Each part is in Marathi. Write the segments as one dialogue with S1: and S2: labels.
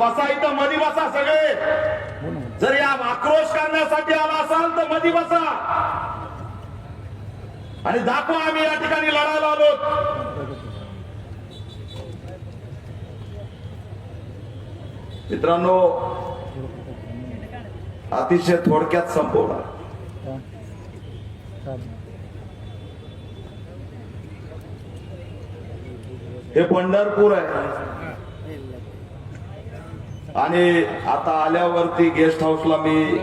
S1: बसा इथं मधी बसा सगळे. जर या आक्रोश करण्यासाठी आला असाल तर मधी बसा. आणि दाखवा आम्ही या ठिकाणी लढायला आलो मित्रांनो अतिशय थोडक्यात संपवला. हे पंढरपूर आहे. आणि आता आल्यावरती गेस्ट हाऊसला मी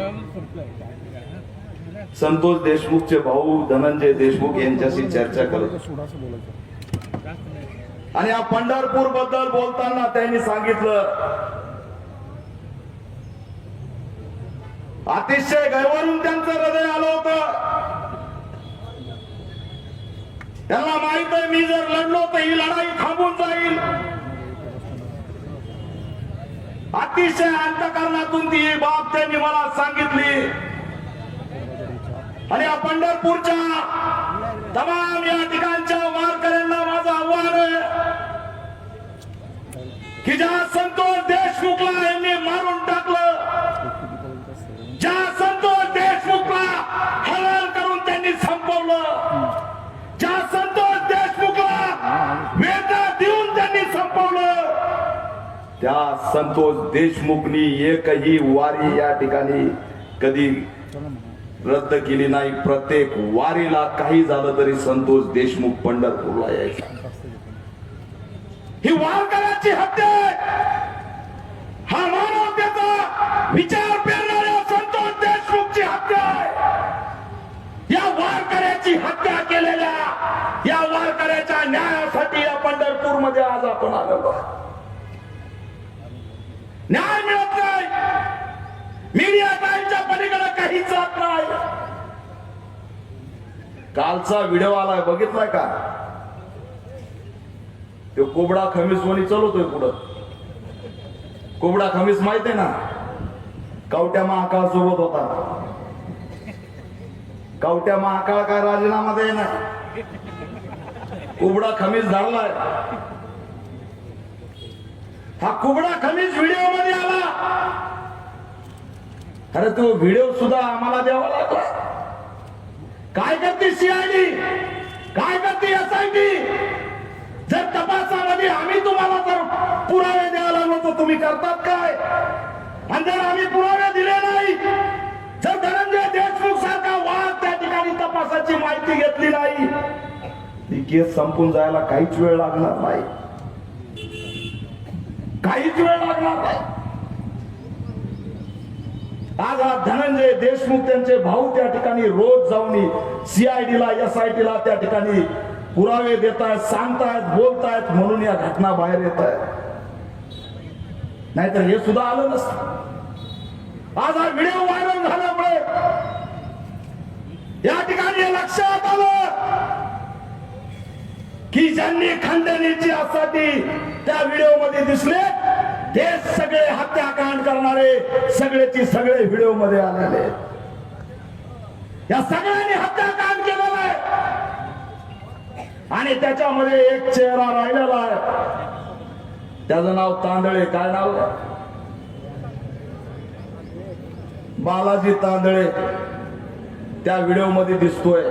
S1: संतोष देशमुखचे भाऊ धनंजय देशमुख यांच्याशी चर्चा करत आणि या पंढरपूरबद्दल बोलताना त्यांनी सांगितलं अतिशय गैरवरून त्यांचं हृदय आलं होत. त्यांना माहीत आहे मी जर लढलो तर ही लढाई थांबून जाईल. अतिशय अंतकरणातून ती बाब त्यांनी मला सांगितली. आणि या पंढरपूरच्या तमाम या ठिकाणच्या वारकऱ्यांना माझं आव्हान आहे की ज्या संतोष देव त्या संतोष देशमुखनी एकही वारी या ठिकाणी कधी रद्द केली नाही प्रत्येक वारीला काही झालं तरी संतोष देशमुख पंढरपूरला यायचा. ही वारकऱ्याची हत्या हा मानव त्याचा विचार पेरणाऱ्या संतोष देशमुखची हत्या या वारकऱ्याची हत्या केलेल्या या वारकऱ्याच्या न्यायासाठी या पंढरपूरमध्ये आज आपण आलेलो मिळत नाही. मीडिया टाईमच्या पलीकडे काही जात नाही. कालचा व्हिडिओ आलाय बघितलाय का? तो कोबडा खमीस कोणी चालवतोय पुढं. कोबडा खमीस माहीत आहे ना? कवट्या महाकाळ सोबत होता. कवट्या महाकाळ काय राजीनामा दे ना कुबडा खमीस झालाय. हा कुबडा कमीच व्हिडिओमध्ये आला. अरे तो व्हिडिओ सुद्धा आम्हाला द्यावा लागला. काय करते सीआयडी काय करते एसआयटी जर तपासामध्ये आम्ही तुम्हाला जर पुरावे द्यायला लागलो तर तुम्ही करतात काय? आणि जर आम्ही पुरावे दिले नाही जर धनंजय देशमुख सारखा वाद त्या ठिकाणी तपासाची माहिती घेतली नाही ती केस संपून जायला काहीच वेळ लागणार नाही. काहीच वेळ लागणार नाही. आज हा धनंजय देशमुख त्यांचे भाऊ त्या ठिकाणी रोज जाऊन सीआयडीला एस आय ला त्या ठिकाणी पुरावे देत आहेत सांगतायत बोलतायत म्हणून या घटना बाहेर येत आहेत नाहीतर हे सुद्धा आलं नसतं. आज हा व्हिडिओ व्हायरल झाल्यामुळे या ठिकाणी लक्षात आलं. की ज्यांनी खंडणीची आसाठी त्या व्हिडिओमध्ये दिसले ते सगळे हत्याकांड करणारे सगळेची सगळे व्हिडिओमध्ये आलेले या सगळ्यांनी हत्याकांड केलेलं आहे. आणि त्याच्यामध्ये एक चेहरा राहिलेला आहे. त्याचं नाव तांदळे काय नाव? बालाजी तांदळे. त्या व्हिडिओमध्ये दिसतोय.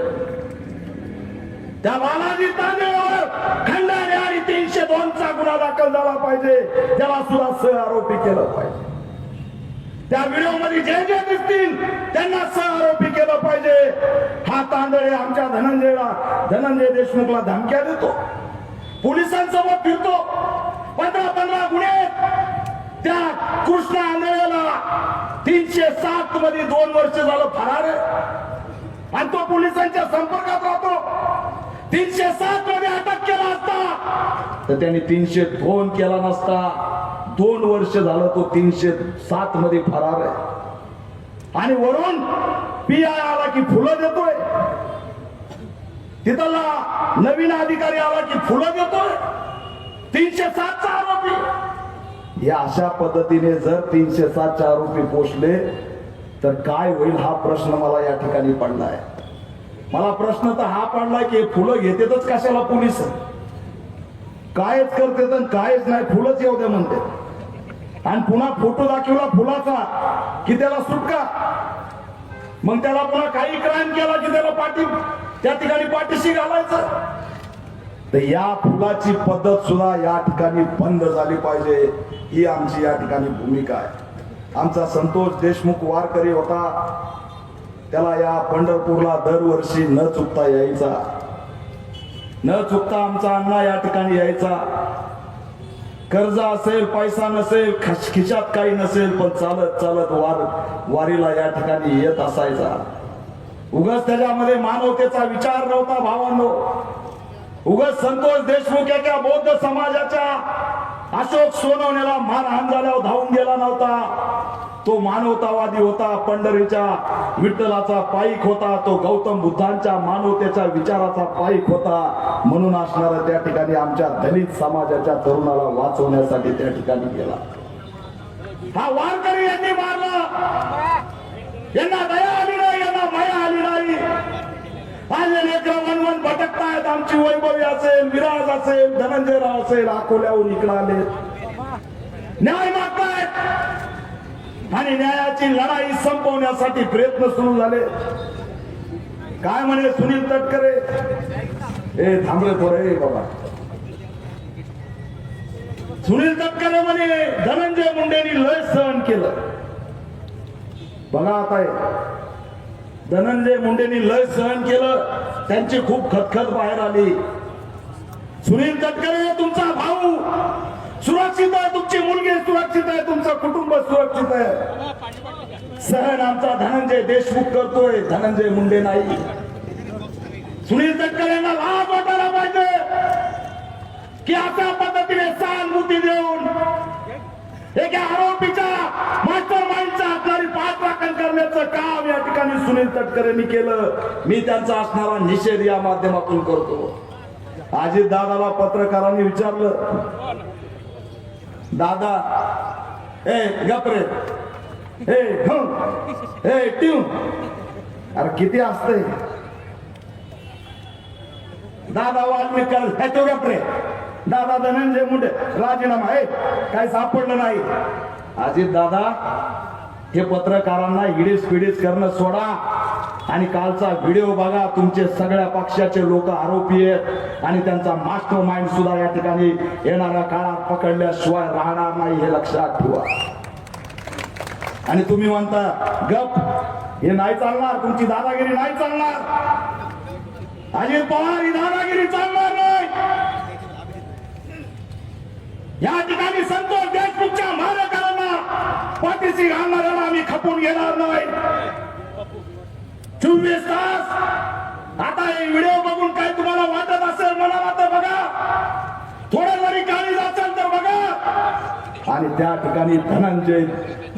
S1: त्या बालाजी तांदळावर खंडाने आणि तीनशे दोनचा गुन्हा दाखल झाला पाहिजे. त्याला सुद्धा सह आरोपी केलं पाहिजे. त्या व्हिडिओमध्ये जे जे दिसतील त्यांना सह आरोपी केलं पाहिजे. हा तांदळे आमच्या धनंजयला धनंजय देशमुखला धमक्या देतो. पोलिसांसोबत फिरतो. पंधरा पंधरा गुन्हे त्या कृष्णा आंधळेला तीनशे सात मध्ये दोन वर्ष झालं फरार आहे. आणि तो पोलिसांच्या संपर्कात राहतो. तीनशे सात मध्ये अटक केला असता. तर त्यांनी तीनशे दोन केला नसता. दोन वर्ष झालं तो तीनशे सात मध्ये फरार आहे. आणि वरून पी आय आला की फुलं देतोय. तिथला नवीन अधिकारी आला की फुलं देतोय. तीनशे सातचा आरोपी. या अशा पद्धतीने जर तीनशे सातचे आरोपी पोचले तर काय होईल हा प्रश्न मला या ठिकाणी पडलाय मला प्रश्न तर हा पडलाय की फुलं घेतेतच कशाला पोलीस? कायच करते तर कायच नाही फुलंच येऊ द्या म्हणते. आणि पुन्हा फोटो दाखवला फुलाचा की त्याला सुटका. मग त्याला पुन्हा काही क्राईम केला की त्याला पाठी त्या ठिकाणी पाठीशी घालायचं? तर या फुलाची पद्धत सुद्धा या ठिकाणी बंद झाली पाहिजे. ही आमची या ठिकाणी भूमिका आहे. आमचा संतोष देशमुख वारकरी होता. त्याला या पंढरपूरला दरवर्षी न चुकता यायचा. न चुकता आमचा अण्णा या ठिकाणी यायचा. कर्ज असेल पैसा नसेल खिशात काही नसेल पण चालत चालत वार वारीला या ठिकाणी येत असायचा. उगाच त्याच्यामध्ये मानवतेचा विचार नव्हता भावांनो. उगाच संतोष देशमुख एका बौद्ध समाजाच्या अशोक सोनवण्याला मारहाण झाल्यावर धावून गेला नव्हता. तो मानवतावादी होता पंढरीच्या विठ्ठलाचा पाईक होता तो गौतम बुद्धांच्या मानवतेच्या विचाराचा पाईक होता. म्हणून असणारा त्या ठिकाणी आमच्या दलित समाजाच्या तरुणाला वाचवण्यासाठी त्या ठिकाणी गेला. हा वारकरी यांनी मारला. यांना दया आली नाही यांना माया आली नाही. आज हे लेकरं भटकतायत आमची वैभवी असेल विराज असेल धनंजयराव असेल अकोल्याहून इकडं आले. न्याय मागतायत. आणि न्यायाची लढाई संपवण्यासाठी प्रयत्न सुरू झाले. काय म्हणे सुनील तटकरे? ए थांबले थोडे बाबा. सुनील तटकरे म्हणे धनंजय मुंडेनी लय सहन केलं. बघा आता धनंजय मुंडेनी लय सहन केलं त्यांची खूप खतखत बाहेर आली. सुनील तटकरे तुमचा भाऊ सुरक्षित आहे तुमची मुलगी सुरक्षित आहे तुमचं कुटुंब सुरक्षित आहे. सहन आमचा धनंजय देशमुख करतोय धनंजय मुंडे नाही. सुनील तटकर यांना लाभ वाटायला पाहिजे. की अशा पद्धतीने सहानुभूती देऊन एका आरोपीच्या मास्टर माइंडचा पाच पाठराखण करण्याचं काम या ठिकाणी सुनील तटकरेंनी केलं. मी त्यांचा असणारा निषेध या माध्यमातून करतो. अजित दादाला पत्रकारांनी विचारलं. दादा ए गपरे ए हं, ए ट्यू अरे किती असते दादा वाल्मिकल हे तो गपरे दादा धनंजय मुंडे राजीनामा. आहे काही सापडलं नाही. अजित दादा हे पत्रकारांना इडीस पिडीस करणं सोडा. आणि कालचा व्हिडिओ बघा तुमचे सगळ्या पक्षाचे लोक आरोपी आहेत आणि त्यांचा मास्टर माइंड सुद्धा या ठिकाणी येणाऱ्या काळात पकडल्याशिवाय राहणार नाही हे लक्षात ठेवा. आणि तुम्ही म्हणता गप हे नाही चालणार तुमची दादागिरी नाही चालणार. अजित पवार ही दादागिरी चालणार नाही. या ठिकाणी संतोष देशमुखच्या मारेकरांना पाठीशी घालणाऱ्याला आम्ही खपून घेणार नाही. चोवीस तास आता हे व्हिडिओ बघून काय तुम्हाला वाटत असेल मला वाटत बघा. थोडं जरी काळी असेल तर बघा. आणि त्या ठिकाणी धनंजय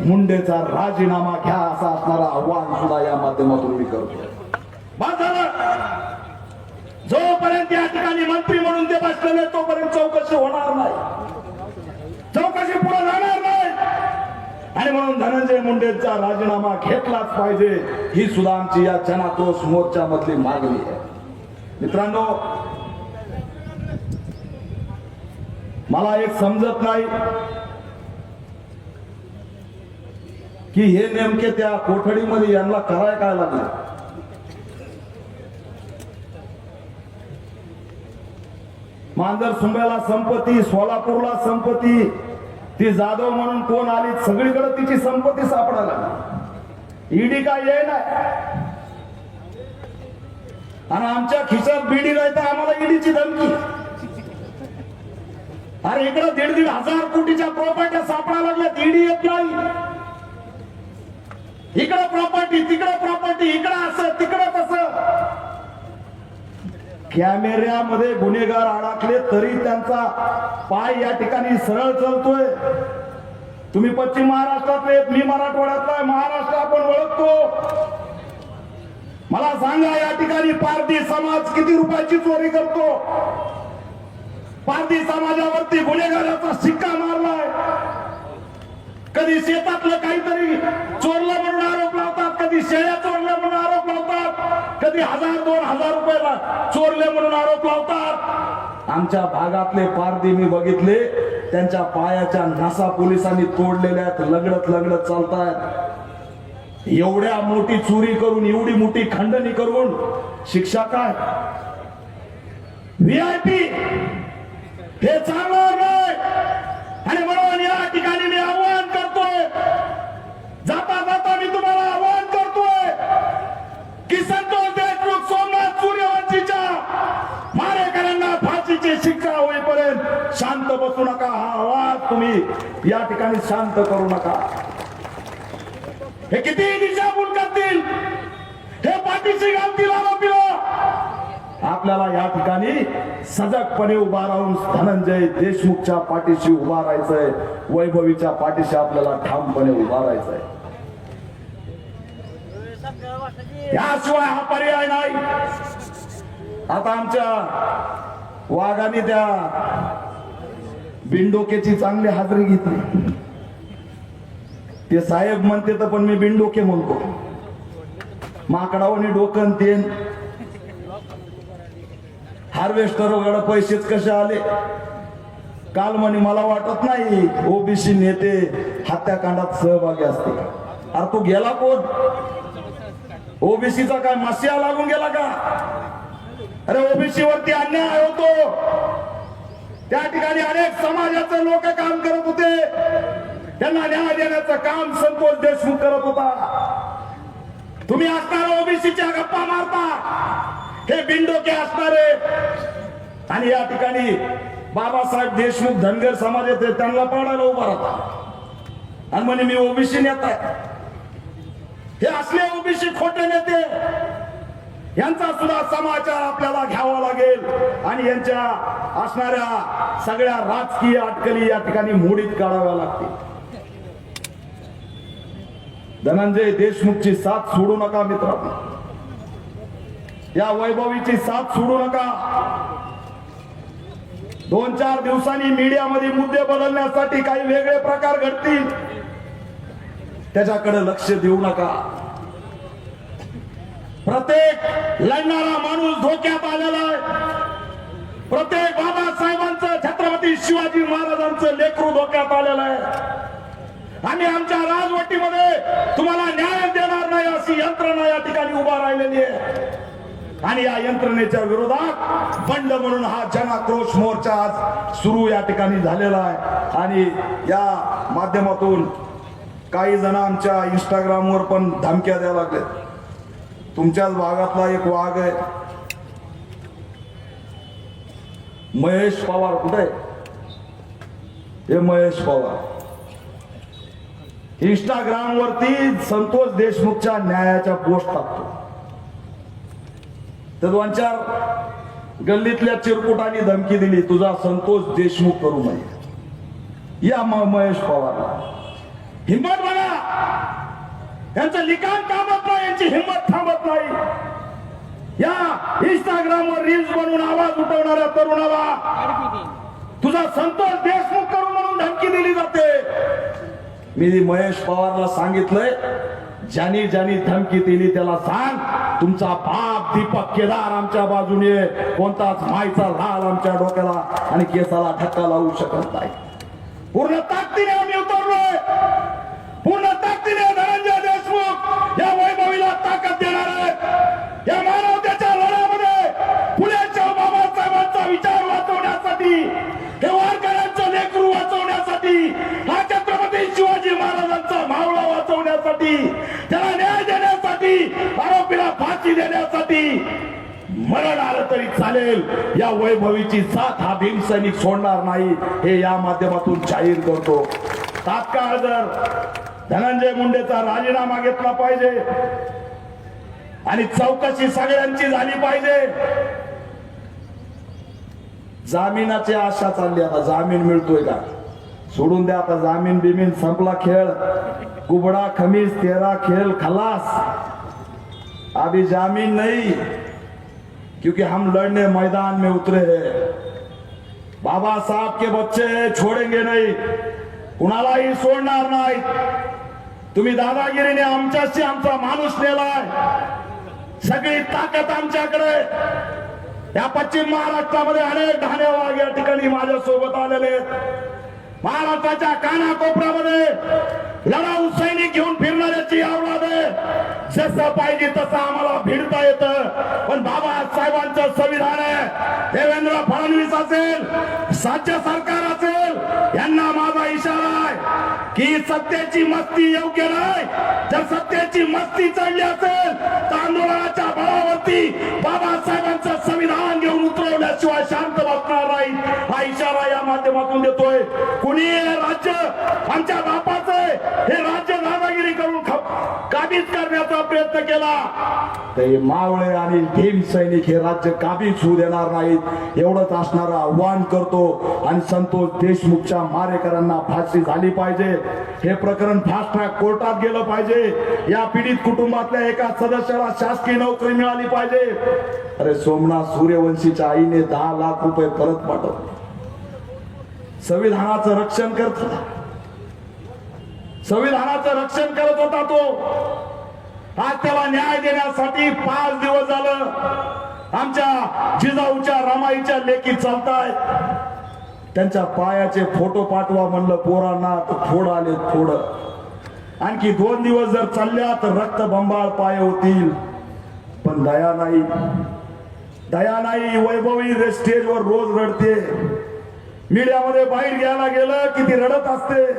S1: मुंडेचा राजीनामा घ्या असा असणारा आव्हान सुद्धा या माध्यमातून मी करतो बस जोपर्यंत या ठिकाणी मंत्री म्हणून ते बसलेले तोपर्यंत चौकशी होणार नाही. चौकशी पुढे जाणार नाही. आणि म्हणून धनंजय मुंडेचा राजीनामा घेतलाच पाहिजे. ही सुद्धा आमची या जनाक्रोश मोर्चा मधली मागणी आहे. मित्रांनो मला एक समजत नाही की हे नेमके त्या कोठडीमध्ये यांना कराय काय लागलं? मांजर सुंब्याला संपत्ती सोलापूरला संपत्ती ती जाधव म्हणून कोण आली सगळीकडे तिची संपत्ती सापडायला ईडी काय ये ना आणि आमच्या खिशात बीडी नाही आम्हाला ईडीची धमकी. अरे इकडे दीड दीड हजार कोटीच्या प्रॉपर्ट्या सापडायला लागल्यात ईडी येत नाही. इकडं प्रॉपर्टी तिकडं प्रॉपर्टी इकडं असं तिकडं तसं. कॅमेऱ्यामध्ये गुन्हेगार अडकले तरी त्यांचा पाय या ठिकाणी सरळ चालतोय. तुम्ही पश्चिम महाराष्ट्रातले मी मराठवाड्यातला महाराष्ट्र आपण ओळखतो. मला सांगा या ठिकाणी पारधी समाज किती रुपयाची चोरी करतो? पारधी समाजावरती गुन्हेगाराचा शिक्का मारलाय. कधी शेतातलं काहीतरी चोरलं म्हणून आरोप लावतात कधी शेळ्या चोरल्या म्हणून कधी हजार दोन हजार रुपयाला चोरले म्हणून आरोप लावतात? आमच्या भागातले पारधी मी बघितले त्यांच्या पायाच्या नसा पोलिसांनी तोडलेल्या आहेत लगडत लगडत चालतायत. एवढ्या मोठी चोरी करून एवढी मोठी खंडणी करून शिक्षा काय? व्हीआयपी हे चांगलं नाही आणि म्हणून या ठिकाणी मी आवाहन करतोय जाता जाता मी तुम्हाला आवाहन करतोय की संतोष देशमुख सोमनाथ सूर्यवंशीच्या मारेकऱ्यांना फाशीची शिक्षा होईपर्यंत शांत बसू नका. हा आवाज तुम्ही या ठिकाणी शांत करू नका. हे किती दिशाभूल करतील? हे पाठीशी घालतील आरोपीला. आपल्याला या ठिकाणी सजगपणे उभा राहून धनंजय देशमुखच्या पाठीशी उभा राहायचंय. वैभवीच्या पाठीशी आपल्याला ठामपणे उभा राहायचंय. याशिवाय हा पर्याय नाही. आता आमच्या वाघाने त्या बिंडोकेची चांगली हाजरी घेतली. ते साहेब म्हणते तर पण मी बिंडोके म्हणतो. माकडावणी डोकन तेन. हार्वेस्टर वगैरे पैसेच कसे आले? काल म्हणे मला वाटत नाही ओबीसी नेते हत्याकांडात सहभागी असते अरे तो गेला कोण? ओबीसीचा काय मस्या लागून गेला का? अरे ओबीसी वरती अन्याय होतो. त्या ठिकाणी अनेक समाजाचे लोक काम करत होते. त्यांना न्याय देण्याचं काम संतोष देशमुख करत होता. तुम्ही असणारा ओबीसीच्या गप्पा मारता. हे बिंडोके असणारे. आणि या ठिकाणी बाबासाहेब देशमुख धनगर समाज येते त्यांना पाडायला उभा राहता. आणि म्हणे मी ओबीसी नेता हे असले ओबीसी खोटे नेते. यांचा सुद्धा समाचार आपल्याला घ्यावा लागेल. आणि यांच्या असणाऱ्या सगळ्या राजकीय अटकली या ठिकाणी मोडीत काढाव्या लागतील. धनंजय देशमुखची साथ सोडू नका मित्रांनो. या वैभवीची साथ सोडू नका. दोन चार दिवसांनी मीडियामध्ये मुद्दे बदलण्यासाठी काही वेगळे प्रकार घडतील. त्याच्याकडे लक्ष देऊ नका. प्रत्येक लढणारा माणूस धोक्यात आलेला आहे. प्रत्येक बाबासाहेबांचं छत्रपती शिवाजी महाराजांचं लेकरू धोक्यात आलेलं आहे. आम्ही आमच्या राजवटीमध्ये तुम्हाला न्याय देणार नाही अशी यंत्रणा या ठिकाणी उभा राहिलेली आहे. आणि या यंत्रणेच्या विरोधात बंड म्हणून हा जनाक्रोश मोर्चा आज सुरू या ठिकाणी झालेला आहे. आणि या माध्यमातून काही जण आमच्या इंस्टाग्रामवर पण धमक्या द्यायला लागले तुमच्याच भागातला एक वाघ आहे. महेश पवार कुठे आहे? हे महेश पवार. इंस्टाग्राम वरती संतोष देशमुखच्या न्यायाच्या पोस्ट टाकतो. तर त्यांच्या गल्लीतल्या चिरकुटांनी धमकी दिली तुझा संतोष देशमुख करू नये. या महेश पवारला. हिंमत बघा! यांचं लिखाण थांबत त्यांची हिंमत थांबत नाही. या इंस्टाग्राम वर रील्स बनवून आवाज उठवणाऱ्या तरुणाला तुझा संतोष देशमुख करू म्हणून धमकी दिली जाते. मी महेश पवारला सांगितलंय ज्यानी ज्यानी धमकी दिली त्याला सांग तुमचा बाप दीपक केदार आमच्या बाजूने कोणताच मायचा लाल आमच्या डोक्याला आणि केसाला धक्का लावू शकत नाही. पूर्ण ताकदीने आम्ही उतरलोय. पूर्ण ताकदीने धनंजय देशमुख वैभवीला देणार आहे या मानवतेच्या लढ्यामध्ये फुलेच्या बाबासाहेबांचा विचार वाचवण्यासाठी हे वारकऱ्यांचं लेकरू वाचवण्यासाठी हा छत्रपती शिवाजी महाराजांचा मावळा वाचवण्यासाठी त्याला न्याय देण्यासाठी आरोपीला फाशी देण्यासाठी मरण आलं तरी चालेल. या वैभवीची साथ हा भीमसैनिक सोडणार नाही हे या माध्यमातून जाहीर करतो. तात्काळ जर धनंजय मुंडेचा राजीनामा घेतला पाहिजे आणि चौकशी सगळ्यांची झाली पाहिजे. जामिनाची आशा चालली आता जामीन मिळतोय का? सोडून द्या आता जामीन बिमीन संपला खेळ. कुबडा खमीस तेरा खेळ खलास. अभी जामीन नाही क्योंकि हम लड़ने मैदान में उतरे हैं. बाबा साहब के बच्चे छोडेंगे नाही. कुणालाही सोडणार नाही तुम्ही दादागिरीने आमच्याशी आमचा माणूस नेलाय. सगळी ताकद आमच्याकडे. या पश्चिम महाराष्ट्रामध्ये अनेक ढाणेवाग या ठिकाणी माझ्या सोबत आलेले आहेत. महाराष्ट्राच्या कानाकोपऱ्यामध्ये लढाऊ सैनिक घेऊन फिरणाऱ्याची आवड आहे. जसं पाहिजे तसं आम्हाला भिडता येतं. पण बाबासाहेबांचं संविधान आहे. देवेंद्र फडणवीस असेल राज्य सरकार असेल यांना माझा इशारा आहे की सत्याची मस्ती योग्य नाही. जर सत्याची मस्ती चढली असेल तर आंदोलनाच्या बळावरती बाबासाहेब माध्यमातून देतोय. कुणी हे राज्य आमच्या बापाच हे राज्य दादागिरी करून काबीज करण्याचा प्रयत्न केला. ते मावळे आणि भीम सैनिक हे राज्य काबीज होऊ देणार नाहीत एवढंच असणार आव्हान करतो. आणि संतोष देशमुखच्या मारेकरांना फाशी झाली पाहिजे. हे प्रकरण फास्ट ट्रॅक कोर्टात गेलं पाहिजे. या पीडित कुटुंबातल्या एका सदस्याला शासकीय नोकरी मिळाली पाहिजे. अरे सोमनाथ सूर्यवंशीच्या आईने दहा लाख रुपये परत पाठवले. संविधानाचं रक्षण करत होता. संविधानाचं रक्षण करत होता तो. आज त्याला न्याय देण्यासाठी पाच दिवस झालं. आमच्या जिजाऊच्या रमाईच्या लेखी चालतायत. त्यांच्या पायाचे फोटो पाठवा म्हणलं पोरांना तर थोडं आले थोडं. आणखी दोन दिवस जर चालल्या तर रक्त बंबाळ पाय होतील. पण दया नाही. दया नाही वैभवी स्टेजवर रोज रडते. मीडियामध्ये बाहेर घ्यायला गेलं की ती रडत असते.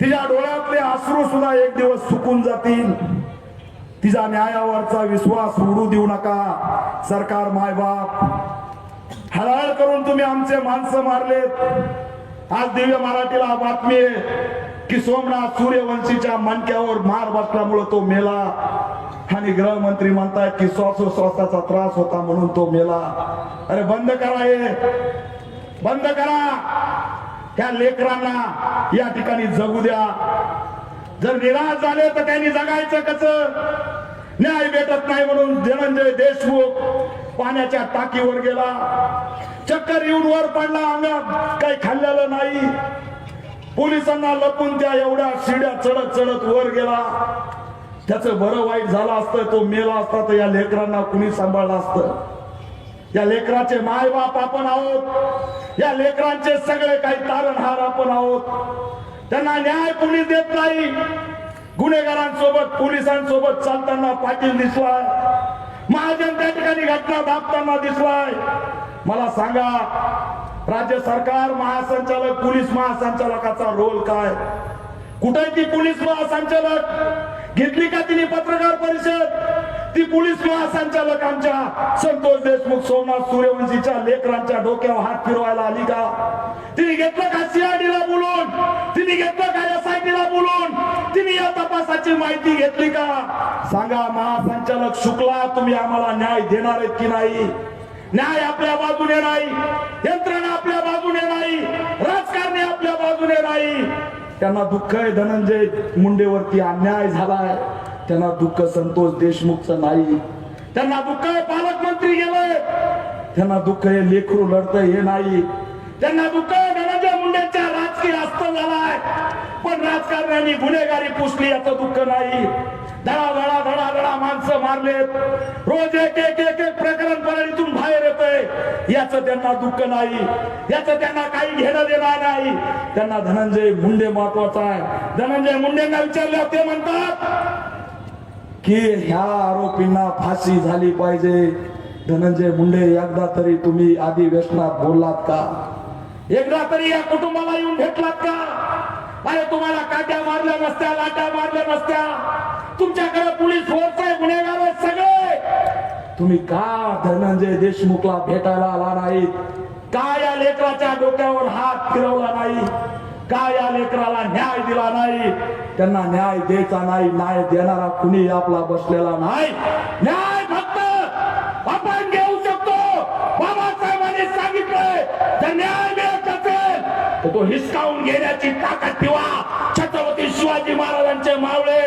S1: तिच्या डोळ्यातले आश्रू सुद्धा एक दिवस सुकून जातील. तिचा न्यायावरचा विश्वास उडू देऊ नका. सरकार मायबाप हळहळ करून तुम्ही आमचे माणसं मारलेत. आज दिव्य मराठीला बातमी आहे की सोमनाथ सूर्यवंशीच्या मणक्यावर मार बसल्यामुळे तो मेला. आणि गृहमंत्री म्हणतात की श्वासोश्वासाचा त्रास होता म्हणून तो मेला. अरे बंद करा हे. बंद करा. त्या लेकरांना या ठिकाणी जगू द्या. जर निराश झाले तर त्यांनी जगायचं कस? न्याय भेटत नाही म्हणून धनंजय देशमुख पाण्याच्या टाकीवर गेला. चक्कर येऊन वर पडला. अंगात काही खाल्लेलं नाही. पोलिसांना लपून त्या एवढ्या शिड्या चढत चढत वर गेला. त्याचं बरं वाईट झालं असतं तो मेला असता तर या लेकरांना कुणी सांभाळलं असतं? या लेकराचे मायबाप आपण आहोत. या लेकरांचे सगळे काही तारणहार आपण आहोत. त्यांना न्याय पोलीस देत नाही. गुन्हेगारांसोबत पोलिसांसोबत चालताना पाटील दिसलाय. महाजन त्या ठिकाणी घटना दाबताना दिसलाय. मला सांगा राज्य सरकार महासंचालक पोलीस महासंचालकाचा रोल काय? कुठे ती पोलीस महासंचालक? घेतली का तिने पत्रकार? पोलीस महासंचालक आमच्या संतोष देशमुख सोमनाथ सूर्यवंशीच्या लेकरांच्या डोक्यावर हात फिरवायला आली का? तिने घेतलं का सीआयडीला बोलून? तिने घेतलं का एसआयटीला बोलून? तिने या तपासाची माहिती घेतली का? सांगा महासंचालक शुक्ला तुम्ही आम्हाला न्याय देणार आहेत की नाही? न्याय आपल्या बाजूने नाही. यंत्रणा आपल्या बाजूने नाही. राजकारणी आपल्या बाजूने नाही. त्यांना दुःख आहे धनंजय मुंडेवरती अन्याय झालाय. त्यांना दुःख संतोष देशमुखचं नाही. त्यांना दुःख आहे पालकमंत्री गेले. त्यांना दुःख आहे लेखरू लढत हे नाही. त्यांना दुःख आहे धनंजय मुंडेच्या राजकीय अस्त झालाय. पण राजकारण्याने गुन्हेगारी पुसली याचं दुःख नाही. धडा धडा धडा धडा माणसं मारलेत. रोज एक एक एक एक प्रकरण परळीतून बाहेर येतंय. याचं त्यांना दुःख नाही. याचं त्यांना काही घेणं देणार नाही. त्यांना धनंजय मुंडे महत्त्वाचा आहे. धनंजय मुंडेंना विचारलं ते म्हणतात की ह्या आरोपींना फाशी झाली पाहिजे? धनंजय मुंडे एकदा तरी तुम्ही अधिवेशनात बोललात का? एकदा तरी या कुटुंबाला येऊन भेटलात का? अरे तुम्हाला काट्या मारल्या नसत्या लाट्या मारल्या नसत्या. तुमच्याकडे पोलीस फोर्स आहे गुन्हेगार आहेत सगळे. तुम्ही का धनंजय देशमुखला भेटायला आला नाहीत? का या लेकराच्या डोक्यावर हात फिरवला नाही? का या लेकराला न्याय दिला नाही? त्यांना न्याय द्यायचा नाही न्याय देणारा कुणी आपला बसलेला नाही. न्याय फक्त आपण घेऊ शकतो. बाबासाहेबांनी सांगितलंय तर न्याय मिळत असेल तर तो हिसकावून घेण्याची ताकद ठेवा. छत्रपती शिवाजी महाराजांचे मावळे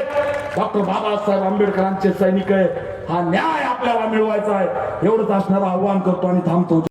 S1: डॉक्टर बाबासाहेब आंबेडकरांचे सैनिक आहे. हा न्याय आपल्याला मिळवायचा आहे. एवढंच असणारं आव्हान करतो आणि थांबतो.